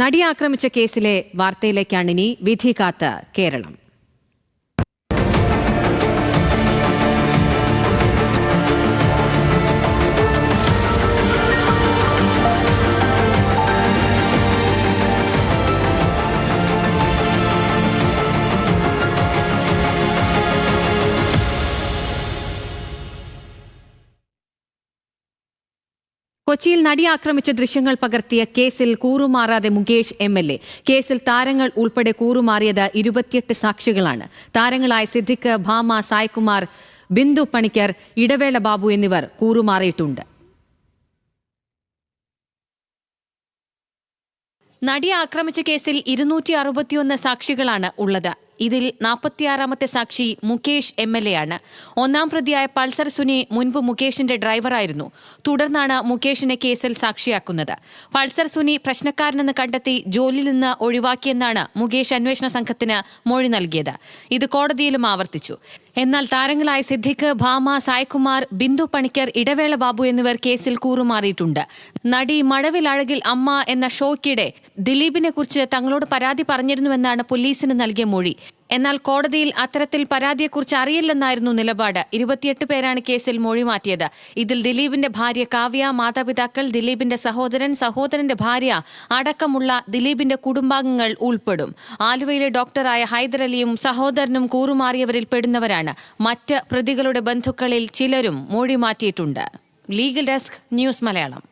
നടി ആക്രമിച്ച കേസിലെ വാർത്തയിലേക്കാണിനി വിധി കാത്ത് കേരളം. കൊച്ചിയിൽ നടി ആക്രമിച്ച ദൃശ്യങ്ങൾ പകർത്തിയ കേസിൽ കൂറുമാറാതെ മുകേഷ് എം എൽ എ. കേസിൽ താരങ്ങൾ ഉൾപ്പെടെ കൂറുമാറിയത് ഇരുപത്തിയെട്ട് സാക്ഷികളാണ്. താരങ്ങളായ സിദ്ദിഖ് ഭാമ സായ്കുമാർ ബിന്ദു പണിക്കർ ഇടവേള ബാബു എന്നിവർ കൂറുമാറിയിട്ടുണ്ട്. നടി ആക്രമിച്ച കേസിൽ ഇരുന്നൂറ്റി അറുപത്തിയൊന്ന് സാക്ഷികളാണ് ഉള്ളത്. ഇതിൽ നാൽപ്പത്തിയാറാമത്തെ സാക്ഷി മുകേഷ് എം എൽ എ ആണ്. ഒന്നാം പ്രതിയായ പൾസർ സുനി മുൻപ് മുകേഷിന്റെ ഡ്രൈവറായിരുന്നു. തുടർന്നാണ് മുകേഷിനെ കേസിൽ സാക്ഷിയാക്കുന്നത്. പൾസർ സുനി പ്രശ്നക്കാരനെന്ന് കണ്ടെത്തി ജോലിയിൽ നിന്ന് ഒഴിവാക്കിയെന്നാണ് മുകേഷ് അന്വേഷണ സംഘത്തിന് മൊഴി നൽകിയത്. ഇത് കോടതിയിലും ആവർത്തിച്ചു. എന്നാൽ താരങ്ങളായ സിദ്ദിഖ് ഭാമ സായ്കുമാർ ബിന്ദു പണിക്കർ ഇടവേള ബാബു എന്നിവർ കേസിൽ കൂറുമാറിയിട്ടുണ്ട്. നടി മഴവിൽ അഴകിൽ അമ്മ എന്ന ഷോയ്ക്കിടെ ദിലീപിനെ കുറിച്ച് തങ്ങളോട് പരാതി പറഞ്ഞിരുന്നുവെന്നാണ് പോലീസിന് നൽകിയ മൊഴി. എന്നാൽ കോടതിയിൽ അത്തരത്തിൽ പരാതിയെക്കുറിച്ച് അറിയില്ലെന്നായിരുന്നു നിലപാട്. ഇരുപത്തിയെട്ട് പേരാണ് കേസിൽ മൊഴി മാറ്റിയത് ഇതിൽ ദിലീപിന്റെ ഭാര്യ കാവ്യ മാതാപിതാക്കൾ ദിലീപിന്റെ സഹോദരൻ സഹോദരന്റെ ഭാര്യ അടക്കമുള്ള ദിലീപിന്റെ കുടുംബാംഗങ്ങൾ ഉൾപ്പെടും. ആലുവയിലെ ഡോക്ടറായ ഹൈദരലിയും സഹോദരനും കൂറുമാറിയവരിൽ പെടുന്നവരാണ്. മറ്റ് പ്രതികളുടെ ബന്ധുക്കളിൽ ചിലരും മൊഴി മാറ്റിയിട്ടുണ്ട് ലീഗൽ ഡെസ്ക് ന്യൂസ് മലയാളം.